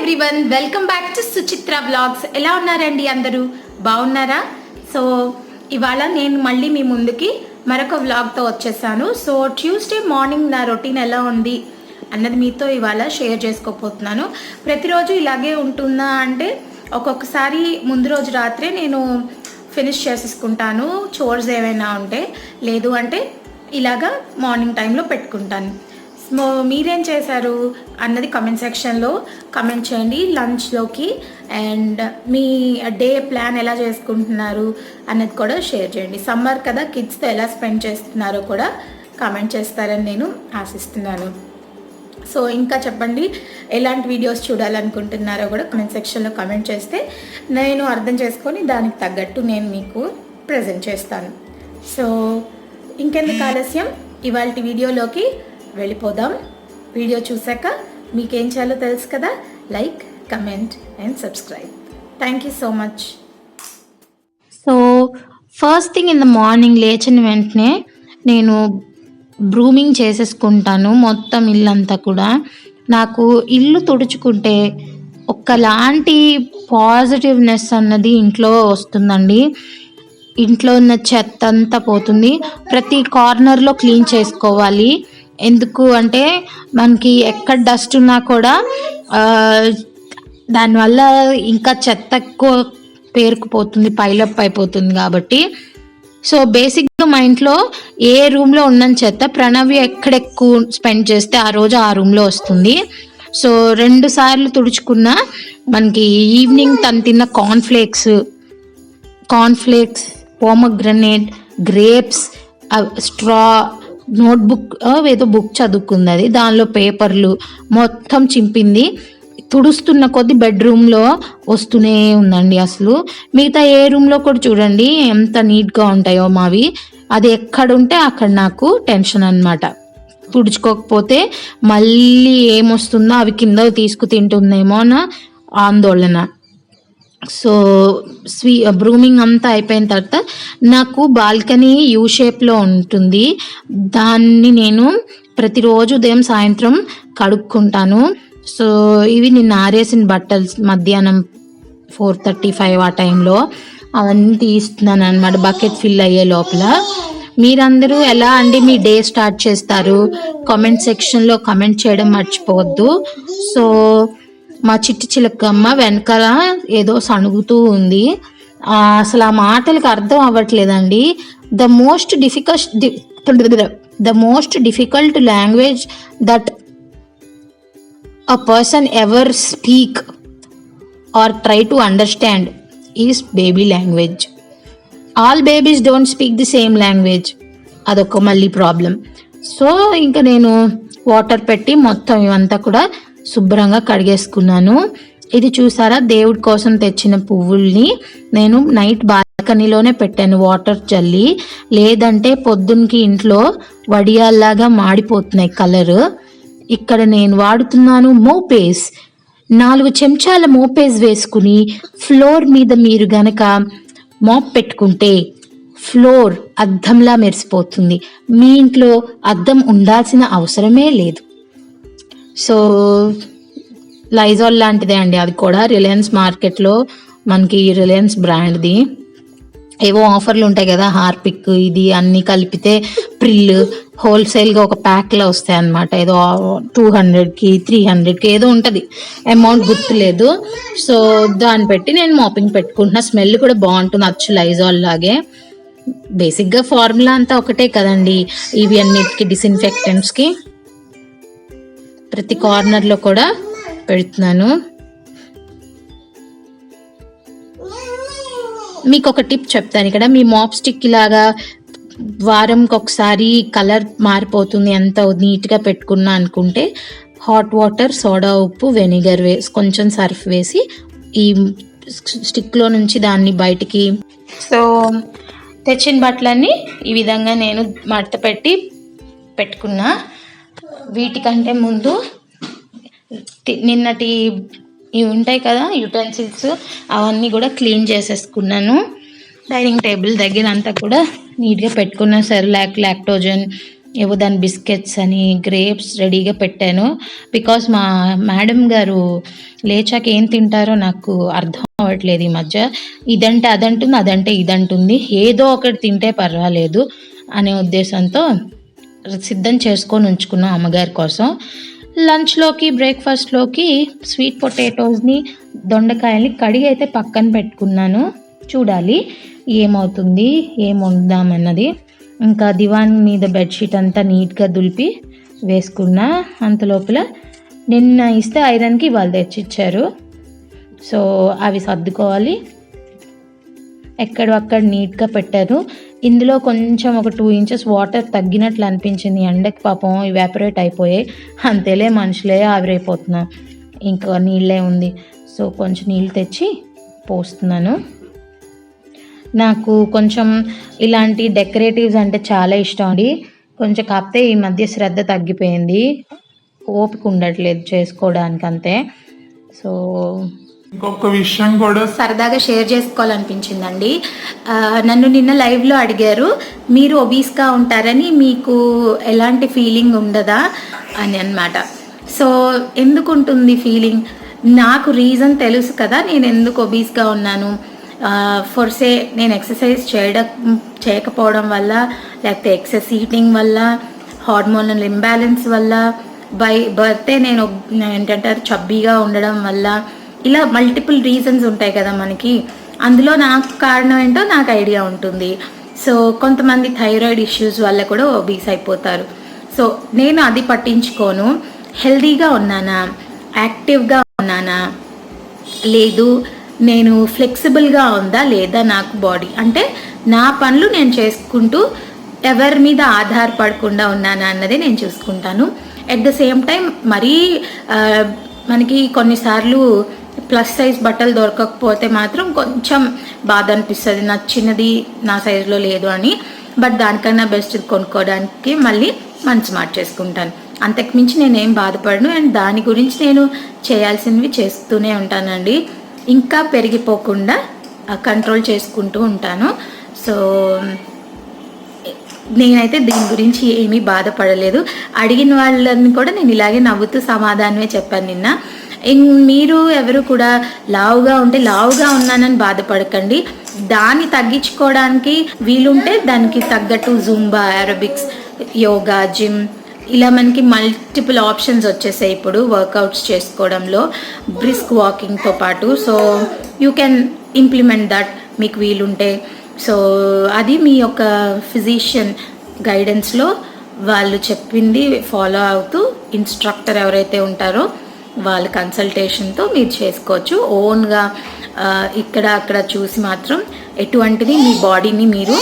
Everyone welcome back to Suchitra blogs ఎలా ఉన్నారండి అందరూ? బాగున్నారా? సో ఇవాళ నేను మళ్ళీ మీ ముందుకి మరొక వ్లాగ్తో వచ్చేసాను. సో ట్యూస్డే మార్నింగ్ నా రొటీన్ ఎలా ఉంది అన్నది మీతో ఇవాళ షేర్ చేసుకోపోతున్నాను ప్రతిరోజు ఇలాగే ఉంటుందా అంటే ఒక్కొక్కసారి ముందు రోజు రాత్రే నేను ఫినిష్ చేసేసుకుంటాను. చోర్స్ ఏవైనా ఉంటే లేదు అంటే ఇలాగా మార్నింగ్ టైంలో పెట్టుకుంటాను. మీరేం చేశారు అన్నది కమెంట్ సెక్షన్లో కమెంట్ చేయండి. లంచ్లోకి అండ్ మీ డే ప్లాన్ ఎలా చేసుకుంటున్నారు అన్నది కూడా షేర్ చేయండి. సమ్మర్ కదా కిడ్స్తో ఎలా స్పెండ్ చేస్తున్నారో కూడా కమెంట్ చేస్తారని నేను ఆశిస్తున్నాను. సో ఇంకా చెప్పండి ఎలాంటి వీడియోస్ చూడాలనుకుంటున్నారో కూడా కమెంట్ సెక్షన్లో కమెంట్ చేస్తే నేను అర్థం చేసుకొని దానికి తగ్గట్టు నేను మీకు ప్రజెంట్ చేస్తాను. సో ఇంకెందుకు ఆలస్యం? ఇవాళ వీడియోలోకి వెళ్ళిపోదాం. వీడియో చూశాక మీకేం చేయాలో తెలుసు కదా? Like comment and subscribe. Thank you so much. So first thing in the morning లేచిన వెంటనే నేను బ్రూమింగ్ చేసేసుకుంటాను మొత్తం ఇల్లంతా కూడా. నాకు ఇల్లు తుడుచుకుంటే ఒక్కలాంటి పాజిటివ్నెస్ అన్నది ఇంట్లో వస్తుందండి. ఇంట్లో ఉన్న చెత్త అంతా పోతుంది. ప్రతి కార్నర్లో క్లీన్ చేసుకోవాలి. ఎందుకు అంటే మనకి ఎక్కడ డస్ట్ ఉన్నా కూడా దానివల్ల ఇంకా చెత్త ఎక్కువ పేరుకుపోతుంది పైలప్ అయిపోతుంది కాబట్టి. సో బేసిక్గా మా ఇంట్లో ఏ రూమ్లో ఉన్న చెత్త ప్రణవి ఎక్కడ ఎక్కువ స్పెండ్ చేస్తే ఆ రోజు ఆ రూమ్లో వస్తుంది. సో రెండు సార్లు తుడుచుకున్న మనకి ఈవినింగ్ తను తిన్న cornflakes cornflakes pomegranate grapes straw notebook ఏదో బుక్ చదువుకుంది అది దానిలో పేపర్లు మొత్తం చింపింది. తుడుస్తున్న కొద్ది బెడ్రూమ్లో వస్తూనే ఉందండి అసలు. మిగతా ఏ రూమ్లో కూడా చూడండి ఎంత నీట్గా ఉంటాయో మావి. అది ఎక్కడుంటే అక్కడ నాకు టెన్షన్ అన్నమాట. తుడుచుకోకపోతే మళ్ళీ ఏమొస్తుందో అవి కింద తీసుకు తింటుందేమో అన్న ఆందోళన. సో స్వీ బ్రూమింగ్ అంతా అయిపోయిన తర్వాత నాకు బాల్కనీ యూ షేప్లో ఉంటుంది. దాన్ని నేను ప్రతిరోజు ఉదయం సాయంత్రం కడుక్కుంటాను. సో ఇవి నిన్న ఆరేసిన బట్టలు మధ్యాహ్నం ఫోర్ థర్టీ ఫైవ్ ఆ టైంలో. అవన్నీ తీస్తున్నాను అనమాట బకెట్ ఫిల్ అయ్యే లోపల. మీరందరూ ఎలా అండి మీ డే స్టార్ట్ చేస్తారు? కామెంట్ సెక్షన్లో కమెంట్ చేయడం మర్చిపోవద్దు. సో మా చిట్టి చిలకమ్మ వెనకాల ఏదో సణుగుతూ ఉంది. అసలు ఆ మాటలకు అర్థం అవ్వట్లేదండి. The most difficult the most difficult language that a person ever speak or try to understand is baby language all babies don't speak the same language అదొక మళ్ళీ ప్రాబ్లం సో ఇంకా నేను వాటర్ పెట్టి మొత్తం ఇవంతా కూడా శుభ్రంగా కడిగేసుకున్నాను. ఇది చూసారా? దేవుడి కోసం తెచ్చిన పువ్వుల్ని నేను నైట్ బాల్కనీలోనే పెట్టాను వాటర్ చల్లి లేదంటే పొద్దున్నకి ఇంట్లో వడియాల్లాగా మాడిపోతున్నాయి కలర్. ఇక్కడ నేను వాడుతున్నాను మోపేస్. నాలుగు చెంచాల మోపేస్ వేసుకుని ఫ్లోర్ మీద మీరు గనక మోప్ పెట్టుకుంటే ఫ్లోర్ అద్దంలా మెరిసిపోతుంది. మీ ఇంట్లో అద్దం ఉండాల్సిన అవసరమే లేదు. సో లైజాల్ లాంటిదే అండి. అది కూడా రిలయన్స్ మార్కెట్లో మనకి రిలయన్స్ బ్రాండ్ది ఏవో ఆఫర్లు ఉంటాయి కదా హార్పిక్ ఇది అన్నీ కలిపితే ప్రిల్ హోల్సేల్గా ఒక ప్యాక్లో వస్తాయి అనమాట ఏదో టూ హండ్రెడ్కి త్రీ హండ్రెడ్కి ఏదో ఉంటుంది. అమౌంట్ గుర్తులేదు. సో దాన్ని పెట్టి నేను మాపింగ్ పెట్టుకుంటున్నా. స్మెల్ కూడా బాగుంటుంది అచ్చు లైజాల్ లాగే. బేసిక్గా ఫార్ములా అంతా ఒకటే కదండి. ఇవి అన్నిటికి డిస్ఇన్ఫెక్టెంట్స్కి ప్రతి కార్నర్లో కూడా పెడుతున్నాను. మీకు ఒక టిప్ చెప్తాను ఇక్కడ. మీ మాప్ స్టిక్ లాగా వారంకి ఒకసారి కలర్ మారిపోతుంది. ఎంత నీట్గా పెట్టుకున్నా అనుకుంటే హాట్ వాటర్ సోడా ఉప్పు వెనిగర్ వేసి కొంచెం సర్ఫ్ వేసి ఈ స్టిక్లో నుంచి దాన్ని బయటికి సో తెచ్చిన బట్టలన్నీ ఈ విధంగా నేను మడత పెట్టి పెట్టుకున్నా. వీటికంటే ముందు నిన్నటి ఇవి ఉంటాయి కదా యుటెన్సిల్స్ అవన్నీ కూడా క్లీన్ చేసేసుకున్నాను. డైనింగ్ టేబుల్ దగ్గర అంతా కూడా నీట్గా పెట్టుకున్న. సెర్లాక్ లాక్టోజన్ ఏవో దాని బిస్కెట్స్ అని గ్రేప్స్ రెడీగా పెట్టాను. బికాస్ మా మేడం గారు లేచాక ఏం తింటారో నాకు అర్థం అవ్వట్లేదు ఈ మధ్య. ఇదంటే అదంటుంది అదంటే ఇదంటుంది. ఏదో ఒకటి తింటే పర్వాలేదు అనే ఉద్దేశంతో సిద్ధం చేసుకొని ఉంచుకున్నాం అమ్మగారి కోసం. లంచ్లోకి బ్రేక్ఫాస్ట్లోకి స్వీట్ పొటాటోస్ని దొండకాయల్ని కడిగి అయితే పక్కన పెట్టుకున్నాను. చూడాలి ఏమవుతుంది ఏం వండుదామన్నది ఇంకా దివాన్ మీద బెడ్షీట్ అంతా నీట్గా దులిపి వేసుకున్నా. అంత లోపల నిన్న ఇస్తే ఐరన్కి వాళ్ళు తెచ్చిచ్చారు. సో అవి సర్దుకోవాలి. ఎక్కడక్కడ నీట్గా పెట్టారు. ఇందులో కొంచెం ఒక టూ ఇంచెస్ వాటర్ తగ్గినట్లు అనిపించింది. ఎండకి పాపం ఇవాపరేట్ అయిపోయాయి. అంతేలే మనుషులే ఆవిరైపోతున్నాం ఇంకా నీళ్ళే ఉంది. సో కొంచెం నీళ్ళు తెచ్చి పోస్తున్నాను. నాకు కొంచెం ఇలాంటి డెకరేటివ్స్ అంటే చాలా ఇష్టం అండి. కొంచెం కాకపోతే ఈ మధ్య శ్రద్ధ తగ్గిపోయింది. ఓపిక ఉండట్లేదు చేసుకోవడానికి అంతే సో ఇంకొక విషయం కూడా సరదాగా షేర్ చేసుకోవాలనిపించిందండి. నన్ను నిన్న లైవ్లో అడిగారు మీరు ఒబీస్గా ఉంటారని మీకు ఎలాంటి ఫీలింగ్ ఉండదా? అని అన్నమాట. సో ఎందుకు ఉంటుంది ఫీలింగ్ నాకు రీజన్ తెలుసు కదా నేను ఎందుకు ఒబీస్గా ఉన్నాను? ఫర్ సే నేను ఎక్సర్సైజ్ చేయడం చేయకపోవడం వల్ల లేకపోతే ఎక్సెస్ ఈటింగ్ వల్ల హార్మోనల్ ఇంబ్యాలెన్స్ వల్ల బై బర్తే నేను ఏంటంటారు చబ్బీగా ఉండడం వల్ల ఇలా మల్టిపుల్ రీజన్స్ ఉంటాయి కదా మనకి. అందులో నాకు కారణం ఏంటో నాకు ఐడియా ఉంటుంది. సో కొంతమంది థైరాయిడ్ ఇష్యూస్ వల్ల కూడా ఒబీస్ అయిపోతారు. సో నేను అది పట్టించుకోను. హెల్దీగా ఉన్నానా? యాక్టివ్గా ఉన్నానా? లేదు. నేను ఫ్లెక్సిబుల్గా ఉందా? లేదా? నాకు బాడీ అంటే నా పనులు నేను చేసుకుంటూ ఎవరి మీద ఆధారపడకుండా ఉన్నానా అన్నది నేను చూసుకుంటాను. ఎట్ ద సేమ్ టైం మరీ మనకి కొన్నిసార్లు ప్లస్ సైజ్ బట్టలు దొరకకపోతే మాత్రం కొంచెం బాధ అనిపిస్తుంది. నచ్చినది నా సైజులో లేదు అని. బట్ దానికన్నా బెస్ట్ కొనుక్కోవడానికి మళ్ళీ మంచి మాట చేసుకుంటాను. అంతకుమించి నేనేం బాధపడను. అండ్ దాని గురించి నేను చేయాల్సినవి చేస్తూనే ఉంటానండి. ఇంకా పెరిగిపోకుండా కంట్రోల్ చేసుకుంటూ ఉంటాను. సో నేనైతే దీని గురించి ఏమీ బాధపడలేదు. అడిగిన వాళ్ళని కూడా నేను ఇలాగే నవ్వుతూ సమాధానమే చెప్పాను నిన్న. మీరు ఎవరు కూడా లావుగా ఉంటే లావుగా ఉన్నానని బాధపడకండి. దాన్ని తగ్గించుకోవడానికి వీలుంటే దానికి తగ్గట్టు జూంబా అరోబిక్స్ యోగా జిమ్ ఇలా మనకి మల్టిపుల్ ఆప్షన్స్ వచ్చేసాయి ఇప్పుడు వర్కౌట్స్ చేసుకోవడంలో బ్రిస్క్ వాకింగ్తో పాటు. So you can implement that మీకు వీలుంటే. సో అది మీ యొక్క ఫిజిషియన్ గైడెన్స్లో వాళ్ళు చెప్పింది ఫాలో అవుతూ ఇన్స్ట్రక్టర్ ఎవరైతే ఉంటారో వాళ్ళ కన్సల్టేషన్తో మీరు చేసుకోవచ్చు. ఓన్గా ఇక్కడ అక్కడ చూసి మాత్రం ఎటువంటిది మీ బాడీని మీరు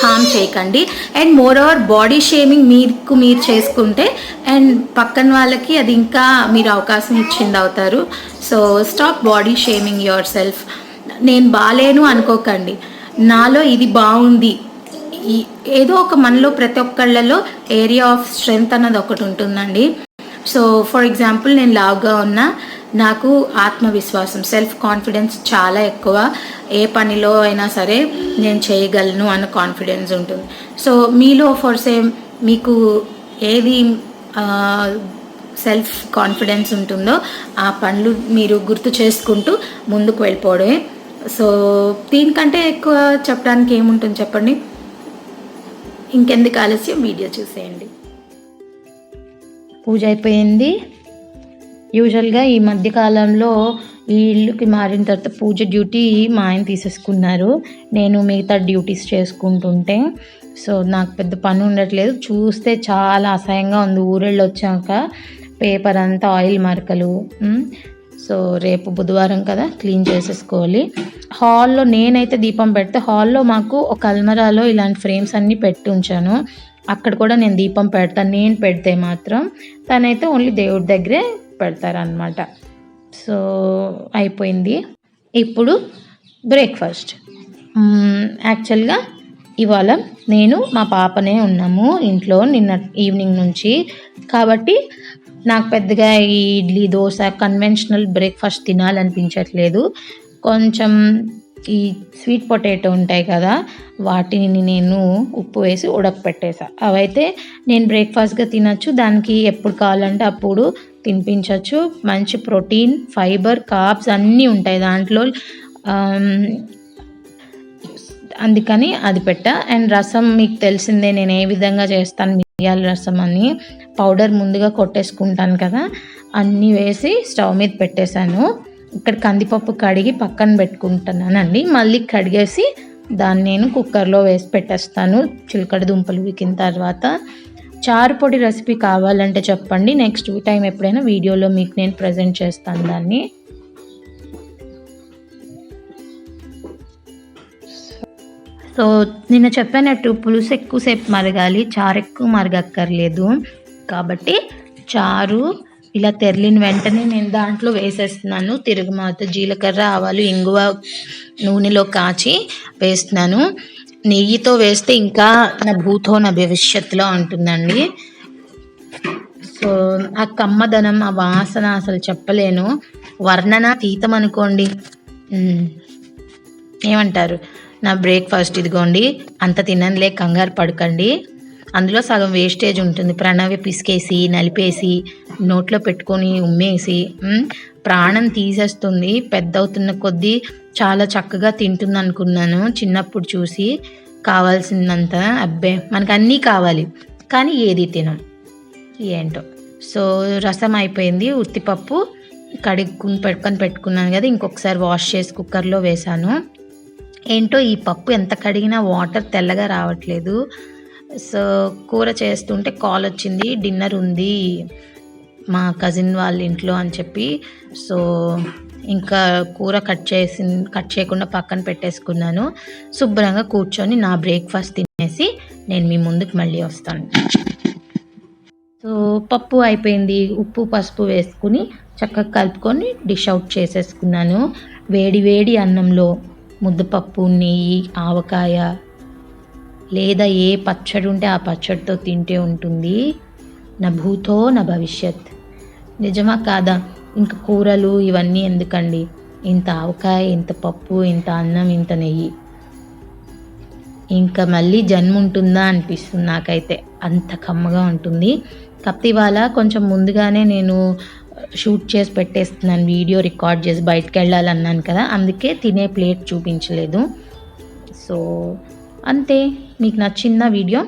హామ్ చేయకండి. And moreover body shaming మీకు మీరు చేసుకుంటే అండ్ పక్కన వాళ్ళకి అది ఇంకా మీరు అవకాశం ఇచ్చింది అవుతారు. So stop body shaming yourself నేను బాలేను అనుకోకండి. నాలో ఇది బాగుంది. ఏదో ఒక మనలో ప్రతి ఒక్కళ్ళలో ఏరియా ఆఫ్ స్ట్రెంగ్త్ అన్నది ఒకటి ఉంటుందండి. సో ఫర్ ఎగ్జాంపుల్ నేను లావుగా ఉన్నా నాకు ఆత్మవిశ్వాసం సెల్ఫ్ కాన్ఫిడెన్స్ చాలా ఎక్కువ. ఏ పనిలో అయినా సరే నేను చేయగలను అన్న కాన్ఫిడెన్స్ ఉంటుంది. సో మీలో ఫర్ సేమ్ మీకు ఏది సెల్ఫ్ కాన్ఫిడెన్స్ ఉంటుందో ఆ పనులు మీరు గుర్తు చేసుకుంటూ ముందుకు వెళ్ళిపోవడమే. సో దీనికంటే ఎక్కువ చెప్పడానికి ఏముంటుంది చెప్పండి? ఇంకెందుకు ఆలస్యం? వీడియో చూసేయండి. పూజ అయిపోయింది. యూజువల్గా ఈ మధ్యకాలంలో ఈ ఇల్లుకి మారిన తర్వాత పూజ డ్యూటీ మా ఆయన తీసేసుకున్నారు. నేను మిగతా డ్యూటీస్ చేసుకుంటుంటే సో నాకు పెద్ద పని ఉండట్లేదు. చూస్తే చాలా అసహ్యంగా ఉంది. ఊరెళ్ళు వచ్చాక పేపర్ అంతా ఆయిల్ మరకలు సో రేపు బుధవారం కదా క్లీన్ చేసేసుకోవాలి. హాల్లో నేనైతే దీపం పెడితే హాల్లో మాకు ఒక అల్మరాలో ఇలాంటి ఫ్రేమ్స్ అన్నీ పెట్టి ఉంచాను. అక్కడ కూడా నేను దీపం పెడతాను నేను పెడితే మాత్రం తనైతే ఓన్లీ దేవుడి దగ్గరే పెడతారనమాట సో అయిపోయింది. ఇప్పుడు బ్రేక్ఫాస్ట్ యాక్చువల్గా ఇవాళ నేను మా పాపనే ఉన్నాము ఇంట్లో నిన్న ఈవినింగ్ నుంచి. కాబట్టి నాకు పెద్దగా ఈ ఇడ్లీ దోశ కన్వెన్షనల్ బ్రేక్ఫాస్ట్ తినాలనిపించట్లేదు. కొంచెం ఈ స్వీట్ పొటాటో ఉంటాయి కదా వాటిని నేను ఉప్పు వేసి ఉడకపెట్టేసా. అవైతే నేను బ్రేక్ఫాస్ట్గా తినచ్చు దానికి ఎప్పుడు కావాలంటే అప్పుడు తినిపించవచ్చు మంచి ప్రోటీన్ ఫైబర్ కాప్స్ అన్నీ ఉంటాయి దాంట్లో. అందుకని అది పెట్టా. అండ్ రసం మీకు తెలిసిందే నేను ఏ విధంగా చేస్తాను మిరియాల రసం అని. పౌడర్ ముందుగా కొట్టేసుకుంటాను కదా అన్నీ వేసి స్టవ్ మీద పెట్టేశాను. ఇక్కడ కందిపప్పు కడిగి పక్కన పెట్టుకుంటున్నానండి. మళ్ళీ కడిగేసి దాన్ని నేను కుక్కర్లో వేసి పెట్టేస్తాను. చిలకడ దుంపలు ఉడికిన తర్వాత చారు పొడి రెసిపీ కావాలంటే చెప్పండి. నెక్స్ట్ టైం ఎప్పుడైనా వీడియోలో మీకు నేను ప్రజెంట్ చేస్తాను దాన్ని. సో నిన్న చెప్పినట్టు పులుసు ఎక్కువసేపు మరగాలి. చారు ఎక్కువ మరగక్కర్లేదు. కాబట్టి చారు ఇలా తెరలిన వెంటనే నేను దాంట్లో వేసేస్తున్నాను. తిరుగుమాత జీలకర్ర ఆవాలు ఇంగువ నూనెలో కాచి వేస్తున్నాను. నెయ్యితో వేస్తే ఇంకా నా భూతో నా భవిష్యత్తులో ఉంటుందండి. సో ఆ కమ్మదనం ఆ వాసన అసలు చెప్పలేను. వర్ణన తీతం అనుకోండి. ఏమంటారు? నా బ్రేక్ఫాస్ట్ ఇదిగోండి. అంత తిననులే కంగారు పడకండి. అందులో సగం వేస్టేజ్ ఉంటుంది. ప్రణవి పిసికేసి నలిపేసి నోట్లో పెట్టుకొని ఉమ్మేసి ప్రాణం తీసేస్తుంది. పెద్ద అవుతున్న కొద్దీ చాలా చక్కగా తింటుంది అనుకున్నాను చిన్నప్పుడు చూసి కావాల్సిందంత అబ్బే మనకు అన్నీ కావాలి. కానీ ఏది తినం. ఏంటో. సో రసం అయిపోయింది. ఉత్తిపప్పు కడుక్కుని పెట్టుకొని పెట్టుకున్నాను కదా ఇంకొకసారి వాష్ చేసి కుక్కర్లో వేశాను. ఏంటో ఈ పప్పు ఎంత కడిగినా వాటర్ తెల్లగా రావట్లేదు. సో కూర చేస్తుంటే కాల్ వచ్చింది డిన్నర్ ఉంది మా కజిన్ వాళ్ళ ఇంట్లో అని చెప్పి. సో ఇంకా కూర కట్ చేసి కట్ చేయకుండా పక్కన పెట్టేసుకున్నాను. శుభ్రంగా కూర్చొని నా బ్రేక్ఫాస్ట్ తినేసి నేను మీ ముందుకు మళ్ళీ వస్తాను. సో పప్పు అయిపోయింది ఉప్పు పసుపు వేసుకుని చక్కగా కలుపుకొని డిష్ అవుట్ చేసేసుకున్నాను. వేడి వేడి అన్నంలో ముద్దపప్పు నెయ్యి ఆవకాయ లేదా ఏ పచ్చడి ఉంటే ఆ పచ్చడితో తింటే ఉంటుంది. నా భూతో నా భవిష్యత్. నిజమా కాదా? ఇంకా కూరలు ఇవన్నీ ఎందుకండి? ఇంత ఆవకాయ ఇంత పప్పు ఇంత అన్నం ఇంత నెయ్యి. ఇంకా మళ్ళీ జన్మ ఉంటుందా అనిపిస్తుంది నాకైతే. అంత కమ్మగా ఉంటుంది. కాకపోతే ఇవాళ కొంచెం ముందుగానే నేను షూట్ చేసి పెట్టేస్తున్నాను. వీడియో రికార్డ్ చేసి బయటకు వెళ్ళాలన్నాను కదా. అందుకే తినే ప్లేట్ చూపించలేదు. సో అంతే. మీకు నచ్చిందా వీడియో?